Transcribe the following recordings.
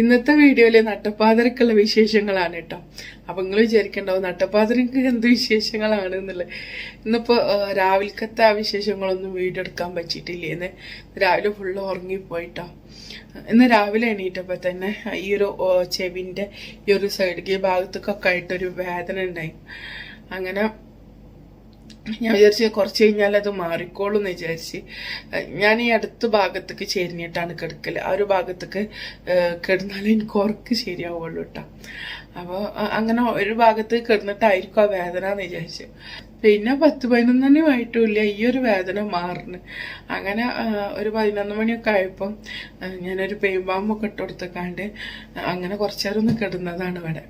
ഇന്നത്തെ വീഡിയോയിലെ നട്ടപ്പാതിരക്കുള്ള വിശേഷങ്ങളാണ് കേട്ടോ. അപ്പൊ നിങ്ങൾ വിചാരിക്കണ്ടാവും നട്ടപ്പാതിരക്ക് എന്ത് വിശേഷങ്ങളാണ് എന്നുള്ളത്. ഇന്നിപ്പോ രാവിലത്തെ ആ വിശേഷങ്ങളൊന്നും വീഡിയോ എടുക്കാൻ പറ്റിയിട്ടില്ലേന്ന് രാവിലെ ഫുള്ള് ഉറങ്ങിപ്പോയിട്ടോ. ഇന്ന് രാവിലെ എണീറ്റപ്പോൾ തന്നെ ഈ ഒരു ചെവിന്റെ ഈ ഒരു സൈഡ് ഭാഗത്തൊക്കെ ആയിട്ടൊരു വേദന ഉണ്ടായി. അങ്ങനെ ഞാൻ വിചാരിച്ച് കുറച്ച് കഴിഞ്ഞാൽ അത് മാറിക്കോളും എന്ന് വിചാരിച്ച്. ഞാൻ ഈ അടുത്ത ഭാഗത്തേക്ക് ചെരിഞ്ഞിട്ടാണ് കിടക്കൽ ആ ഒരു ഭാഗത്തേക്ക് കിടന്നാലേ എനിക്ക് ഉറക്ക് ശരിയാവുള്ളൂ കേട്ടോ അപ്പോൾ അങ്ങനെ ഒരു ഭാഗത്ത് കിടന്നിട്ടായിരിക്കും ആ വേദന എന്ന് വിചാരിച്ചു. പിന്നെ പത്ത് പതിനൊന്നണി ആയിട്ടുമില്ല ഈ ഒരു വേദന മാറിന്. അങ്ങനെ ഒരു പതിനൊന്ന് മണിയൊക്കെ ആയപ്പം ഞാനൊരു പെയിമ്പാമ്പൊക്കെ ഇട്ട് കൊടുത്തേക്കാണ്ട് അങ്ങനെ കുറച്ചേരം ഒന്ന് കിടന്നതാണ് ഇവിടെ.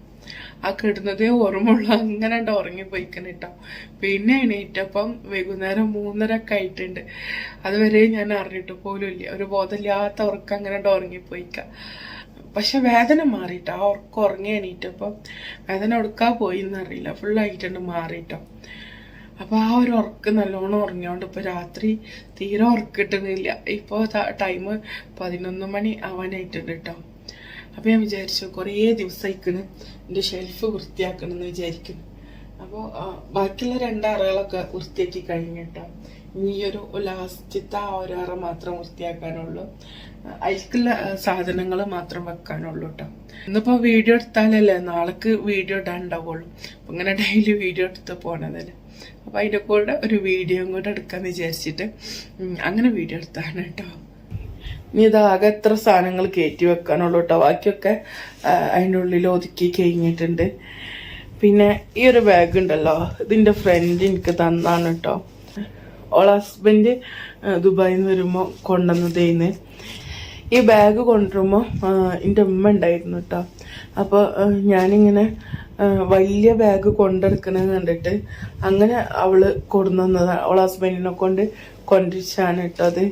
ആ കിടന്നതേ ഓർമ്മയുള്ളൂ. അങ്ങനെ ഉണ്ട് ഉറങ്ങിപ്പോയിക്കണ കേട്ടോ പിന്നെ എണീറ്റപ്പം വൈകുന്നേരം മൂന്നര ഒക്കെ ആയിട്ടുണ്ട്. അതുവരെ ഞാൻ അറിഞ്ഞിട്ട് പോലും ഇല്ല. ഒരു ബോധമില്ലാത്ത ഉറക്കം അങ്ങനെ ഉണ്ട് ഉറങ്ങിപ്പോയിക്ക പക്ഷെ വേദന മാറിയിട്ടോ ആ ഉറക്കം ഉറങ്ങി എണീറ്റപ്പം വേദന എടുക്കാൻ പോയി എന്നറിയില്ല ഫുള്ളായിട്ടുണ്ട് മാറിയിട്ടോ അപ്പൊ ആ ഒരു ഉറക്ക് നല്ലോണം ഉറങ്ങിയോണ്ട് ഇപ്പൊ രാത്രി തീരെ ഉറക്കിട്ടുന്നില്ല. ഇപ്പൊ ടൈം പതിനൊന്ന് മണി ആവാനായിട്ടുണ്ട് കേട്ടോ അപ്പോൾ ഞാൻ വിചാരിച്ചു കുറേ ദിവസമായിക്കണ് എന്റെ ഷെൽഫ് വൃത്തിയാക്കണം എന്ന് വിചാരിക്കുന്നു. അപ്പോൾ ബാക്കിയുള്ള രണ്ടറകളൊക്കെ വൃത്തിയാക്കി കഴിഞ്ഞിട്ടോ ഇനി ഒരു ലാസ്റ്റത്തെ ആ ഒരു അറ മാത്രം വൃത്തിയാക്കാനുള്ളൂ. അതിലേക്കുള്ള സാധനങ്ങൾ മാത്രം വെക്കാനുള്ളൂ കേട്ടോ. ഇന്നിപ്പോൾ വീഡിയോ എടുത്താലല്ലേ നാളേക്ക് വീഡിയോ ഇടാൻ ഉണ്ടാവുള്ളൂ. അപ്പം ഇങ്ങനെ ഡെയിലി വീഡിയോ എടുത്ത് പോണതല്ലേ. അപ്പോൾ അതിന്റെ കൂടെ ഒരു വീഡിയോയും കൂടെ എടുക്കാമെന്ന് വിചാരിച്ചിട്ട് അങ്ങനെ വീഡിയോ എടുത്താണ് കേട്ടോ. ഇനി ഇതാകെ എത്ര സാധനങ്ങൾ കയറ്റി വെക്കാനുള്ളൂ കേട്ടോ ബാക്കിയൊക്കെ അതിന്റെ ഉള്ളിൽ ഒതുക്കി കഴിഞ്ഞിട്ടുണ്ട്. പിന്നെ ഈ ഒരു ബാഗ് ഉണ്ടല്ലോ ഇതിന്റെ ഫ്രണ്ട് എനിക്ക് തന്നാണ് കേട്ടോ ഓൾ ഹസ്ബൻഡ് ദുബായിൽ നിന്ന് വരുമ്പോൾ കൊണ്ടുവന്നതേന്ന് ഈ ബാഗ് കൊണ്ടുവരുമ്പോൾ എന്റെ ഉമ്മ ഉണ്ടായിരുന്നു കേട്ടോ അപ്പോൾ ഞാനിങ്ങനെ വലിയ ബാഗ് കൊണ്ടെടുക്കണത് കണ്ടിട്ട് അങ്ങനെ അവൾ കൊണ്ടുവന്നതാണ് അവളെ ഹസ്ബൻഡിനെ കൊണ്ട് കൊണ്ടിരിച്ചാണ് കേട്ടോ അത്.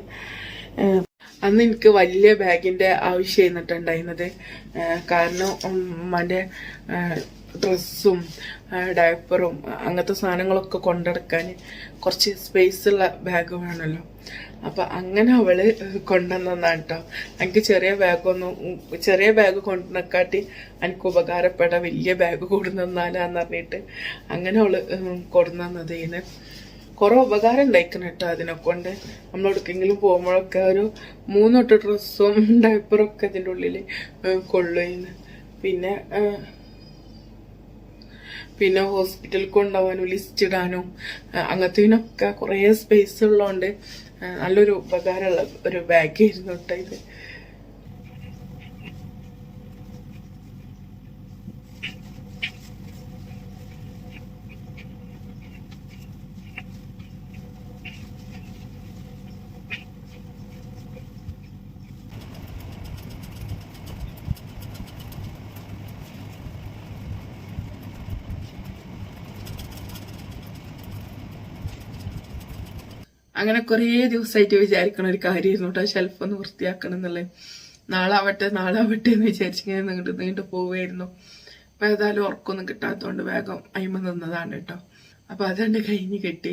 അന്ന് എനിക്ക് വലിയ ബാഗിന്റെ ആവശ്യം ചെയ്യുന്നിട്ടുണ്ടായിരുന്നത് കാരണം ഉമ്മാന്റെ ഡ്രസ്സും ഡയപ്പറും അങ്ങനത്തെ സാധനങ്ങളൊക്കെ കൊണ്ടെടുക്കാൻ കുറച്ച് സ്പേസ് ഉള്ള ബാഗ് വേണമല്ലോ അപ്പൊ അങ്ങനെ അവൾ കൊണ്ടുവന്നതാണ് കേട്ടോ എനിക്ക് ചെറിയ ബാഗൊന്നും ചെറിയ ബാഗ് കൊണ്ടുവന്നക്കാട്ടി എനിക്ക് ഉപകാരപ്പെട്ട വലിയ ബാഗ് കൊണ്ടുവന്നാലാന്ന് പറഞ്ഞിട്ട് അങ്ങനെ അവൾ കൊണ്ടുവന്നതേന് കുറെ ഉപകാരം ഉണ്ടായിക്കണം കേട്ടോ അതിനെ കൊണ്ട് നമ്മൾ എവിടേക്കെങ്കിലും പോകുമ്പോഴൊക്കെ ഒരു മൂന്നൊട്ട് ഡ്രസ്സും ഡയപ്പറും ഒക്കെ ഇതിന്റെ ഉള്ളിൽ കൊള്ളുകയെന്ന് പിന്നെ പിന്നെ ഹോസ്പിറ്റലിൽ കൊണ്ടുപോകാനും ലിസ്റ്റ് ഇടാനും അങ്ങനത്തേനൊക്കെ കുറേ സ്പേസ് ഉള്ളതുകൊണ്ട് നല്ലൊരു ഉപകാരമുള്ള ഒരു ബാഗായിരുന്നു കേട്ടോ ഇത്. അങ്ങനെ കുറേ ദിവസമായിട്ട് വിചാരിക്കണ ഒരു കാര്യമായിരുന്നു കേട്ടോ ഷെൽഫ് ഒന്ന് വൃത്തിയാക്കണം എന്നുള്ളത്. നാളാവട്ടെ നാളാവട്ടെ എന്ന് വിചാരിച്ച് എന്ന് വിചാരിച്ചിങ്ങനെ നീണ്ടു നീണ്ടു പോവുമായിരുന്നു അപ്പം ഏതായാലും ഉറക്കൊന്നും കിട്ടാത്തതുകൊണ്ട് വേഗം അയിമ നിന്നതാണ് കേട്ടോ. അപ്പോൾ അതുകൊണ്ട് കഴിഞ്ഞ് കെട്ടി.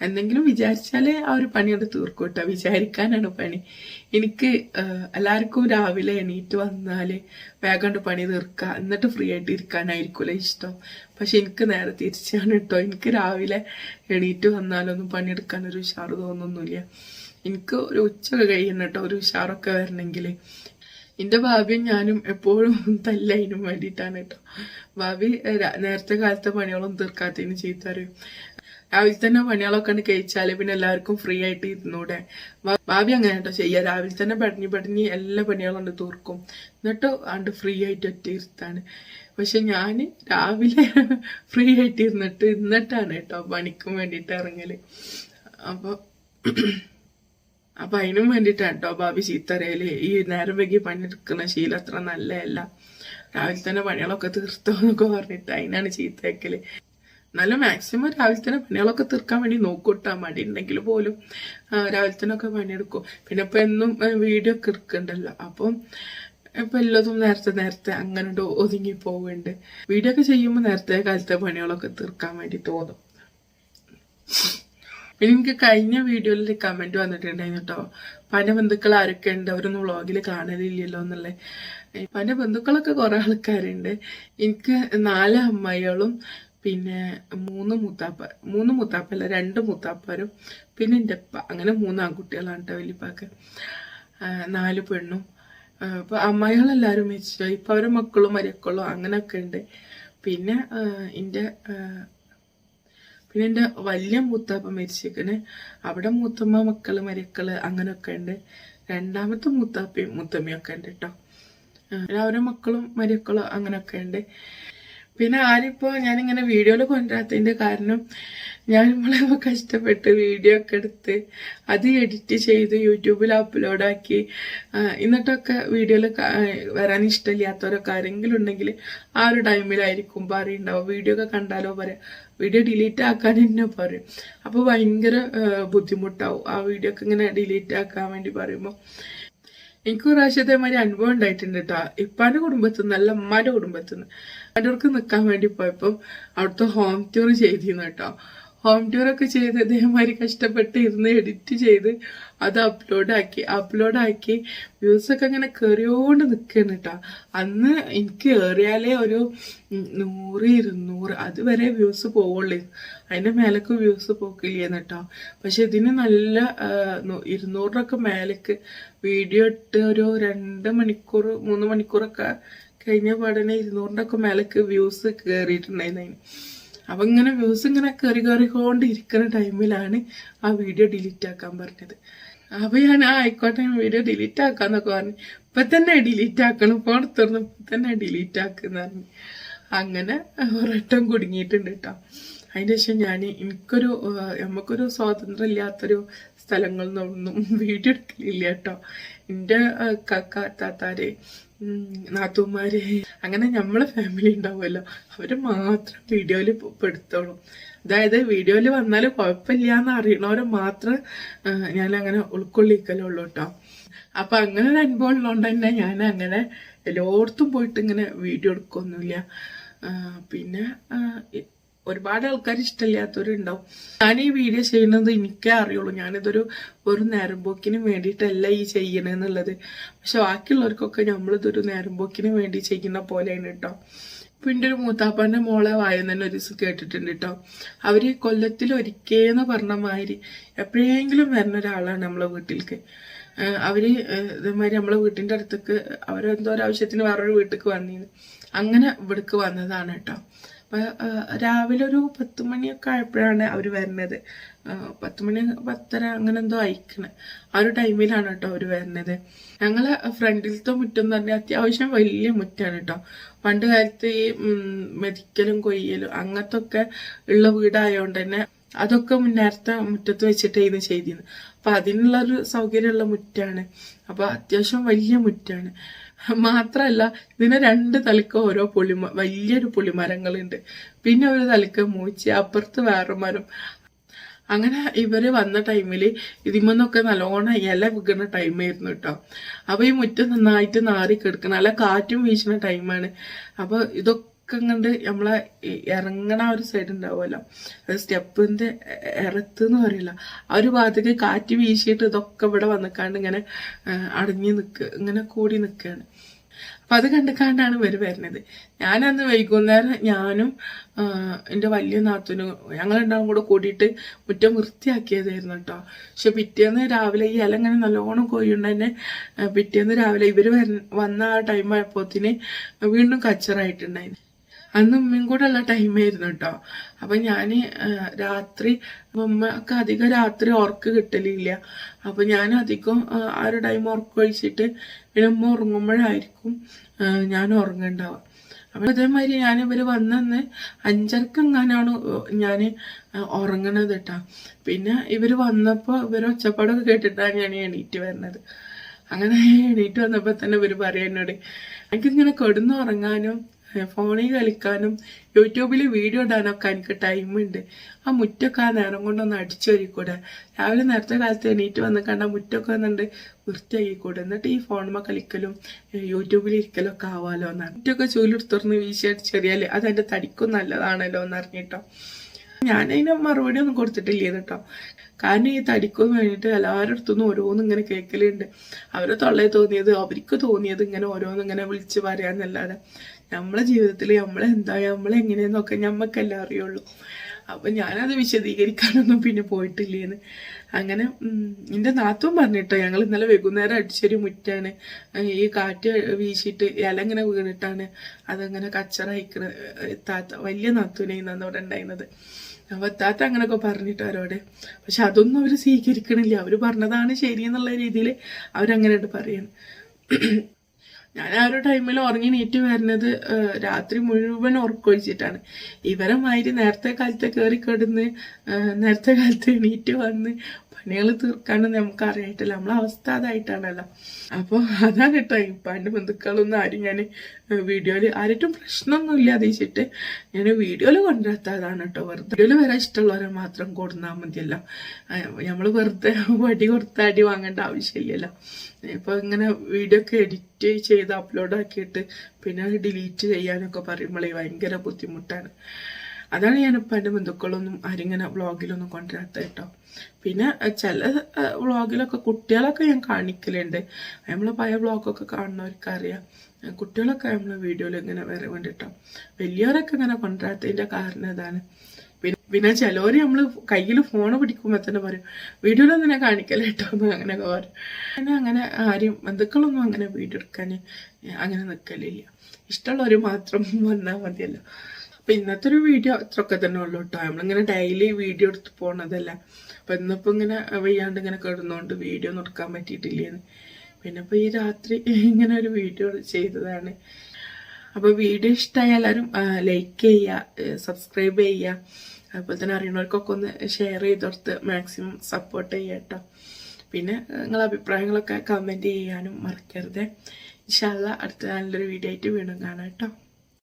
എന്തെങ്കിലും വിചാരിച്ചാലേ ആ ഒരു പണിയോട് തീർക്കൂട്ട. കേട്ടോ വിചാരിക്കാനാണ് പണി. എനിക്ക് എല്ലാവർക്കും രാവിലെ എണീറ്റ് വന്നാൽ വേഗം പണി തീർക്കുക എന്നിട്ട് ഫ്രീ ആയിട്ട് ഇരിക്കാനായിരിക്കുമല്ലോ ഇഷ്ടം. പക്ഷെ എനിക്ക് നേരെ തിരിച്ചാണ് കേട്ടോ. എനിക്ക് രാവിലെ എണീറ്റ് വന്നാലൊന്നും പണിയെടുക്കാൻ ഒരു ഉഷാറ് തോന്നുന്നില്ല. എനിക്ക് ഒരു ഉച്ചയൊക്കെ കഴിയുന്ന കേട്ടോ. ഒരു ഉഷാറൊക്കെ വരണമെങ്കിൽ എന്റെ ഭാവിയും ഞാനും എപ്പോഴും തല്ലതിനും വേണ്ടിയിട്ടാണ് കേട്ടോ. ഭാവി നേരത്തെ കാലത്തെ പണികളൊന്നും തീർക്കാത്തതിന് ചെയ്തു പറയും രാവിലെ തന്നെ പണികളൊക്കെ കഴിച്ചാൽ പിന്നെ എല്ലാവർക്കും ഫ്രീ ആയിട്ട് ഇരുന്നൂടെ. ഭാവി അങ്ങനെ കേട്ടോ ചെയ്യുക രാവിലെ തന്നെ പടഞ്ഞ് പടഞ്ഞ് എല്ലാ പണികളും കൊണ്ട് തീർക്കും. എന്നിട്ട് ആണ്ട് ഫ്രീ ആയിട്ട് ഒറ്റ ഇരുത്താണ്. പക്ഷെ ഞാൻ രാവിലെ ഫ്രീ ആയിട്ട് ഇരുന്നിട്ട് ഇന്നിട്ടാണ് കേട്ടോ പണിക്കും വേണ്ടിയിട്ട് ഇറങ്ങൽ അപ്പൊ അപ്പൊ അതിനും വേണ്ടിയിട്ടാണ് കേട്ടോ ഭാവി ചീത്തറയൽ. ഈ നേരം വൈകി പണിയെടുക്കുന്ന ശീലം അത്ര നല്ലതല്ല. രാവിലെ തന്നെ പണികളൊക്കെ തീർത്തോ എന്നൊക്കെ പറഞ്ഞിട്ട് അതിനാണ് ചീത്തയാക്കൽ. നല്ല മാക്സിമം രാവിലെ തന്നെ പണികളൊക്കെ തീർക്കാൻ വേണ്ടി നോക്കൂട്ടാ. മടി ഉണ്ടെങ്കിൽ പോലും ആ, രാവിലെ തന്നെ ഒക്കെ പണിയെടുക്കും. പിന്നെ ഇപ്പൊ എന്നും വീഡിയോ ഒക്കെ എടുക്കണ്ടല്ലോ. അപ്പം ഇപ്പൊ എല്ലാതും നേരത്തെ നേരത്തെ അങ്ങനെ ഒരു ഒതുങ്ങി പോവുന്നുണ്ട് വീഡിയോ ഒക്കെ ചെയ്യുമ്പോൾ നേരത്തെ കാലത്തെ പണികളൊക്കെ തീർക്കാൻ വേണ്ടി തോന്നും. പിന്നെ എനിക്ക് കഴിഞ്ഞ വീഡിയോയിൽ കമന്റ് വന്നിട്ടുണ്ടായിരുന്നു കേട്ടോ പല ബന്ധുക്കൾ ആരൊക്കെ ഉണ്ട്? അവരൊന്നും വ്ളോഗിൽ കാണലില്ലല്ലോ എന്നുള്ളത് പല ബന്ധുക്കളൊക്കെ കുറേ ആൾക്കാരുണ്ട്. എനിക്ക് നാല് അമ്മായികളും പിന്നെ മൂന്ന് മൂത്താപ്പ മൂന്ന് മുത്താപ്പല്ല രണ്ട് മുത്താപ്പരും പിന്നെ എന്റെ അപ്പ അങ്ങനെ മൂന്ന് ആൺകുട്ടികളാണ് കേട്ടോ വലിയപ്പാക്ക് നാല് പെണ്ണും. അപ്പോൾ അമ്മായികളെല്ലാവരും മരിച്ചു. ഇപ്പൊ അവരെ മക്കളും മരിയക്കളും അങ്ങനെയൊക്കെ ഉണ്ട്. പിന്നെ എന്റെ പിന്നെ എന്റെ വലിയ മൂത്താപ്പ മരിച്ചിരിക്കണ്. അവിടെ മൂത്തമ്മ മക്കൾ മരക്കൾ അങ്ങനെയൊക്കെ ഉണ്ട്. രണ്ടാമത്തെ മൂത്താപ്പയും മൂത്തമ്മയും ഒക്കെ ഉണ്ട് കേട്ടോ അവരെ മക്കളും മരക്കളും അങ്ങനെയൊക്കെ ഉണ്ട്. പിന്നെ ആരിപ്പോ ഞാനിങ്ങനെ വീഡിയോയിൽ കൊണ്ടുവരാത്തതിന്റെ കാരണം ഞാൻ നമ്മളെ കഷ്ടപ്പെട്ട് വീഡിയോ ഒക്കെ എടുത്ത് അത് എഡിറ്റ് ചെയ്ത് യൂട്യൂബിൽ അപ്ലോഡാക്കി എന്നിട്ടൊക്കെ വീഡിയോയിൽ വരാൻ ഇഷ്ടമില്ലാത്തവരൊക്കെ ആരെങ്കിലും ഉണ്ടെങ്കിൽ ആ ഒരു ടൈമിലായിരിക്കും പറയുണ്ടാവും വീഡിയോ ഒക്കെ കണ്ടാലോ പറയാം വീഡിയോ ഡിലീറ്റ് ആക്കാൻ തന്നെ പറയും. അപ്പോൾ ഭയങ്കര ബുദ്ധിമുട്ടാവും. ആ വീഡിയോ ഒക്കെ ഇങ്ങനെ ഡിലീറ്റ് ആക്കാൻ വേണ്ടി പറയുമ്പോൾ എനിക്ക് പ്രാവശ്യം അതേമാതിരി മാതിരി അനുഭവം ഉണ്ടായിട്ടുണ്ട് കേട്ടോ ഇപ്പാന്റെ കുടുംബത്തിൽ നിന്ന് അല്ല അമ്മാന്റെ കുടുംബത്തിൽ നിന്ന് അവർക്ക് നിൽക്കാൻ വേണ്ടി പോയപ്പോൾ അവിടുത്തെ ഹോം ടൂർ ചെയ്തിരുന്നു കേട്ടോ ഹോം ഒക്കെ ചെയ്ത് ഇതേമാതിരി കഷ്ടപ്പെട്ട് ഇരുന്ന് എഡിറ്റ് ചെയ്ത് അത് അപ്ലോഡാക്കി അപ്ലോഡാക്കി അപ്ലോഡ് ആക്കി വ്യൂസ് ഒക്കെ ഇങ്ങനെ കയറിയോണ്ട് നിൽക്കുകയാണ് കേട്ടോ അന്ന് എനിക്ക് ഏറിയാലേ ഒരു നൂറ് ഇരുന്നൂറ് അതുവരെ വ്യൂസ് പോവുള്ളൂ. അതിന്റെ മേലേക്ക് വ്യൂസ് പോക്കില്ലേന്ന് കേട്ടോ പക്ഷെ ഇതിന് നല്ല ഇരുന്നൂറിനൊക്കെ മേലേക്ക് വീഡിയോ ഇട്ട് ഒരു രണ്ട് മണിക്കൂർ മൂന്ന് മണിക്കൂറൊക്കെ കഴിഞ്ഞ പാടനെ ഇരുന്നൂറിന്റെ ഒക്കെ മേലേക്ക് വ്യൂസ് കയറിയിട്ടുണ്ടായിരുന്നു അതിന് അപ്പൊ ഇങ്ങനെ വ്യൂസ് ഇങ്ങനെ കയറി കയറിക്കൊണ്ട് ഇരിക്കുന്ന ടൈമിലാണ് ആ വീഡിയോ ഡിലീറ്റ് ആക്കാൻ പറഞ്ഞത്. അപ്പം ഞാൻ ആ ആയിക്കോട്ടെ വീഡിയോ ഡിലീറ്റ് ആക്കാന്നൊക്കെ പറഞ്ഞു. ഇപ്പം തന്നെ ഡിലീറ്റ് ആക്കണം ഫോൺ തുറന്ന് ഇപ്പം തന്നെ ഡിലീറ്റ് ആക്കുന്ന പറഞ്ഞു. അങ്ങനെ ഒരട്ടം കുടുങ്ങിയിട്ടുണ്ട് കേട്ടോ അതിന് ശേഷം ഞാൻ എനിക്കൊരു നമുക്കൊരു സ്വാതന്ത്ര്യം ഇല്ലാത്തൊരു സ്ഥലങ്ങളിൽ നിന്നൊന്നും വീഡിയോ എടുക്കലില്ല കേട്ടോ എന്റെ കാക്ക താത്താര് നാത്തൂമാര് അങ്ങനെ നമ്മളെ ഫാമിലി ഉണ്ടാവുമല്ലോ അവർ മാത്രം വീഡിയോയിൽ പെടുത്തോളൂ. അതായത് വീഡിയോയിൽ വന്നാൽ കുഴപ്പമില്ല എന്ന് അറിയണവരെ മാത്രം ഞാൻ അങ്ങനെ ഉൾക്കൊള്ളിക്കലുള്ളൂ കേട്ടോ അപ്പൊ അങ്ങനെ ഒരു അനുഭവം ഉള്ളതുകൊണ്ട് തന്നെ ഞാൻ അങ്ങനെ എല്ലായിടത്തും പോയിട്ട് ഇങ്ങനെ വീഡിയോ എടുക്കൊന്നുമില്ല പിന്നെ ഒരുപാട് ആൾക്കാർ ഇഷ്ടമില്ലാത്തവരുണ്ടാവും. ഞാൻ ഈ വീഡിയോ ചെയ്യുന്നത് എനിക്കേ അറിയുള്ളൂ. ഞാനിതൊരു ഒരു നേരമ്പോക്കിന് വേണ്ടിയിട്ടല്ല ഈ ചെയ്യണെന്നുള്ളത്. പക്ഷെ ബാക്കിയുള്ളവർക്കൊക്കെ നമ്മളിതൊരു നേരമ്പോക്കിന് വേണ്ടി ചെയ്യുന്ന പോലെയാണ് കേട്ടോ പിന്നെ എന്റെ ഒരു മൂത്താപ്പാന്റെ മോളെ വായന തന്നെ ഒരു ദിവസം കേട്ടിട്ടുണ്ട് കേട്ടോ അവർ കൊല്ലത്തിൽ ഒരിക്കേന്ന് പറഞ്ഞ മാതിരി എപ്പോഴെങ്കിലും വരുന്ന ഒരാളാണ് നമ്മളെ വീട്ടിലേക്ക് അവർ ഇതേമാതിരി നമ്മളെ വീട്ടിന്റെ അടുത്തേക്ക് അവരെന്തോ ഒരു ആവശ്യത്തിന് വേറൊരു വീട്ടിലേക്ക് വന്നിരുന്നു അങ്ങനെ ഇവിടേക്ക് വന്നതാണ് കേട്ടോ അപ്പൊ ഏഹ് രാവിലെ ഒരു പത്ത് മണിയൊക്കെ ആയപ്പോഴാണ് അവർ വരുന്നത്. പത്ത് മണി പത്തര അങ്ങനെ എന്തോ അയക്കണേ ആ ഒരു ടൈമിലാണ് കേട്ടോ അവർ വരുന്നത്. ഞങ്ങളെ ഫ്രണ്ടിലത്തെ മുറ്റം എന്ന് അത്യാവശ്യം വലിയ മുറ്റാണ് കേട്ടോ. പണ്ട് കാലത്ത് ഈ മെതിക്കലും കൊയ്യലും അങ്ങനത്തെ ഒക്കെ ഉള്ള വീടായതുകൊണ്ട് തന്നെ അതൊക്കെ നേരത്തെ മുറ്റത്ത് വെച്ചിട്ടായിരുന്നു ചെയ്തിരുന്നത്. അപ്പൊ അതിനുള്ളൊരു സൗകര്യമുള്ള മുറ്റാണ്. അപ്പൊ അത്യാവശ്യം വലിയ മുറ്റാണ്. മാത്രല്ല ഇതിന് രണ്ട് തലക്ക് ഓരോ പുളിമ വലിയൊരു പുളിമരങ്ങളുണ്ട്. പിന്നെ ഒരു തലക്ക് മൂച്ചി അപ്പുറത്ത് വേറെ മരം. അങ്ങനെ ഇവർ വന്ന ടൈമിൽ ഇതിമെന്നൊക്കെ നല്ലോണം ഇല വിൽക്കുന്ന ടൈമായിരുന്നു കേട്ടോ അപ്പോൾ ഈ മുറ്റം നന്നായിട്ട് നാറി കിടക്കണം നല്ല കാറ്റും വീശുന്ന ടൈമാണ്. അപ്പോൾ ഇതൊക്കെ കണ്ട് നമ്മളെ ഇറങ്ങണ ഒരു സൈഡ് ഉണ്ടാവുമല്ലോ. അത് സ്റ്റെപ്പിന്റെ ഇറത്ത് എന്ന് പറയില്ല. ആ ഒരു ഭാഗത്തേക്ക് കാറ്റ് വീശിയിട്ട് ഇതൊക്കെ ഇവിടെ വന്നിക്കാണ്ട് ഇങ്ങനെ അടഞ്ഞു നിൽക്കുക ഇങ്ങനെ കൂടി നിൽക്കുകയാണ് അപ്പൊ അത് കണ്ടിക്കാണ്ടാണ് ഇവർ വരുന്നത്. ഞാനന്ന് വൈകുന്നേരം ഞാനും എന്റെ വലിയ നാത്തനും ഞങ്ങളുണ്ടാവും കൂടെ കൂടിയിട്ട് മുറ്റം വൃത്തിയാക്കിയതായിരുന്നു കേട്ടോ പക്ഷെ പിറ്റേന്ന് രാവിലെ ഈ ഇല ഇങ്ങനെ നല്ലോണം കൊയ്യുണ്ട് തന്നെ പിറ്റേന്ന് രാവിലെ ഇവർ വന്ന ആ ടൈം ആയപ്പോത്തിന് വീണ്ടും കച്ചറായിട്ടുണ്ടായിരുന്നു അന്ന് ഉമ്മയും കൂടെ ഉള്ള ടൈമായിരുന്നു കേട്ടോ അപ്പൊ ഞാൻ രാത്രി ഉമ്മക്ക് അധികം രാത്രി ഉറക്ക് കിട്ടലില്ല. അപ്പൊ ഞാൻ അധികം ആ, ഒരു ടൈം ഉറക്കം ഒഴിച്ചിട്ട് പിന്നെ ഉമ്മ ഉറങ്ങുമ്പോഴായിരിക്കും ഞാൻ ഉറങ്ങണ്ടാവുക. അപ്പൊ അതേമാതിരി ഞാൻ ഇവർ വന്നെന്ന് അഞ്ചരക്കെങ്ങാനാണ് ഞാൻ ഉറങ്ങണത് കേട്ടോ പിന്നെ ഇവർ വന്നപ്പോ ഇവർ ഒച്ചപ്പാടൊക്കെ കേട്ടിട്ടാണ് ഞാൻ എണീറ്റ് വരുന്നത് അങ്ങനെ എണീറ്റ് വന്നപ്പോ തന്നെ ഇവർ പറയുന്നോട് എനിക്കിങ്ങനെ കിടന്നുറങ്ങാനും ഫോണിൽ കളിക്കാനും യൂട്യൂബിൽ വീഡിയോ ഇടാനൊക്കെ എനിക്ക് ടൈമുണ്ട് ആ മുറ്റൊക്കെ ആ നേരം കൊണ്ടൊന്ന് അടിച്ചൊരിക്കൂടെ രാവിലെ നേരത്തെ കാലത്ത് എണീറ്റ് വന്ന് കണ്ട മുറ്റൊക്കെ വന്നിട്ട് വൃത്തിയാക്കിക്കൂടെ. എന്നിട്ട് ഈ ഫോണുമ്മ കളിക്കലും യൂട്യൂബിൽ ഇരിക്കലൊക്കെ ആവാലോ എന്നാണ്. മുറ്റൊക്കെ ചൂലെടുത്തുറന്ന് വീശി അടിച്ചെറിയാൽ എന്റെ തടിക്കും നല്ലതാണല്ലോ എന്ന് അറിഞ്ഞിട്ടോ ഞാനതിന് മറുപടി ഒന്നും കൊടുത്തിട്ടില്ല കേട്ടോ കാരണം ഈ തടിക്കും വേണ്ടിയിട്ട് എല്ലാവരുടെ അടുത്തുനിന്നും ഓരോന്നും ഇങ്ങനെ കേൾക്കലുണ്ട് അവരെ തൊള്ളയെ തോന്നിയത് അവർക്ക് തോന്നിയത് ഇങ്ങനെ ഓരോന്നും ഇങ്ങനെ വിളിച്ച് പറയാന്നല്ലാതെ. നമ്മളെ ജീവിതത്തിൽ നമ്മളെന്താ നമ്മളെങ്ങനെയെന്നൊക്കെ ഞമ്മക്കെല്ലാം അറിയുള്ളൂ. അപ്പം ഞാനത് വിശദീകരിക്കാനൊന്നും പിന്നെ പോയിട്ടില്ലേന്ന്. അങ്ങനെ എന്റെ നാത്തും പറഞ്ഞിട്ടോ ഞങ്ങൾ ഇന്നലെ വൈകുന്നേരം അടിച്ചൊരു മുറ്റാണ്. ഈ കാറ്റ് വീശിയിട്ട് ഇല ഇങ്ങനെ വീണിട്ടാണ് അതങ്ങനെ കച്ചറയിക്കണ താത്ത വലിയ നാത്തൂനായിരുന്നു അവിടെ ഉണ്ടായിരുന്നത് അപ്പോൾ താത്ത അങ്ങനെയൊക്കെ പറഞ്ഞിട്ട് അവരോട് പക്ഷെ അതൊന്നും അവർ സ്വീകരിക്കണില്ല. അവർ പറഞ്ഞതാണ് ശരി എന്നുള്ള രീതിയിൽ അവരങ്ങനെയുണ്ട് പറയണം. ഞാൻ ആ ഒരു ടൈമിൽ ഉറങ്ങി നീറ്റ് വരുന്നത് രാത്രി മുഴുവൻ ഉറക്കൊഴിച്ചിട്ടാണ് ഇവരെ മാതിരി നേരത്തെ കാലത്ത് കയറി കിടന്ന് നേരത്തെ കാലത്ത് എണീറ്റ് വന്ന് പണികൾ തീർക്കാണ്ട് നമുക്ക് അറിയായിട്ടില്ല നമ്മളെ അവസ്ഥ അതായിട്ടാണല്ലോ. അപ്പോൾ അതാണ് കേട്ടോ ഇപ്പാന്റെ ബന്ധുക്കളൊന്നും ആരും ഞാൻ വീഡിയോയിൽ ആരായിട്ടും പ്രശ്നമൊന്നും ഇല്ലാതിച്ചിട്ട് ഞാൻ വീഡിയോയിൽ കൊണ്ടുവരാത്തതാണ് കേട്ടോ വെറുതെ. വീഡിയോയിൽ വരാൻ ഇഷ്ടമുള്ളവരെ മാത്രം കൊടുന്നാൽ മതിയല്ലോ. നമ്മൾ വെറുതെ വടി കൊടുത്ത് അടി വാങ്ങേണ്ട ആവശ്യമില്ലല്ലോ. ഇപ്പൊ ഇങ്ങനെ വീഡിയോ ഒക്കെ എഡിറ്റ് ചെയ്ത് അപ്ലോഡ് ആക്കിയിട്ട് പിന്നെ ഡിലീറ്റ് ചെയ്യാനൊക്കെ പറയുമ്പോഴേ ഭയങ്കര ബുദ്ധിമുട്ടാണ്. അതാണ് ഞാനിപ്പോൾ എന്റെ ബന്ധുക്കളൊന്നും ആരിങ്ങനെ വ്ളോഗിലൊന്നും കൊണ്ടുവരാത്ത കേട്ടോ. പിന്നെ ചില വ്ളോഗിലൊക്കെ കുട്ടികളൊക്കെ ഞാൻ കാണിക്കലുണ്ട്. നമ്മൾ പഴയ വ്ളോഗൊക്കെ കാണുന്നവർക്ക് അറിയാം കുട്ടികളൊക്കെ നമ്മൾ വീഡിയോയിൽ ഇങ്ങനെ വരെ വേണ്ടിട്ടോ വലിയവരൊക്കെ ഇങ്ങനെ കൊണ്ടുവരാത്തതിന്റെ കാരണം ഇതാണ്. പിന്നെ പിന്നെ ചിലവര് നമ്മൾ കയ്യിൽ ഫോൺ പിടിക്കുമ്പോൾ തന്നെ പറയും വീഡിയോയിൽ തന്നെ കാണിക്കല കേട്ടോ എന്ന് അങ്ങനെയൊക്കെ പറയും. പിന്നെ അങ്ങനെ ആരും ബന്ധുക്കളൊന്നും അങ്ങനെ വീഡിയോ എടുക്കാൻ അങ്ങനെ നിൽക്കലില്ല ഇഷ്ടമുള്ളവർ മാത്രം വന്നാൽ മതിയല്ലോ. അപ്പൊ ഇന്നത്തെ ഒരു വീഡിയോ അത്രയൊക്കെ തന്നെ ഉള്ളൂ കേട്ടോ. നമ്മളിങ്ങനെ ഡെയിലി വീഡിയോ എടുത്ത് പോണതല്ല. അപ്പൊ ഇന്നിപ്പോ ഇങ്ങനെ വയ്യാണ്ട് ഇങ്ങനെ കിടന്നുകൊണ്ട് വീഡിയോ ഒന്നും എടുക്കാൻ പറ്റിയിട്ടില്ലേന്ന്. പിന്നെ ഇപ്പൊ ഈ രാത്രി ഇങ്ങനെ ഒരു വീഡിയോ ചെയ്തതാണ്. അപ്പോൾ വീഡിയോ ഇഷ്ടമായ എല്ലാവരും ലൈക്ക് ചെയ്യുക സബ്സ്ക്രൈബ് ചെയ്യുക അതുപോലെ തന്നെ അറിയുന്നവർക്കൊക്കെ ഒന്ന് ഷെയർ ചെയ്ത് കൊടുത്ത് മാക്സിമം സപ്പോർട്ട് ചെയ്യുക കേട്ടോ പിന്നെ നിങ്ങളെ അഭിപ്രായങ്ങളൊക്കെ കമന്റ് ചെയ്യാനും മറക്കരുത്. ഇൻഷാല്ല അടുത്ത നല്ലൊരു വീഡിയോ ആയിട്ട് വീണ്ടും കാണാം കേട്ടോ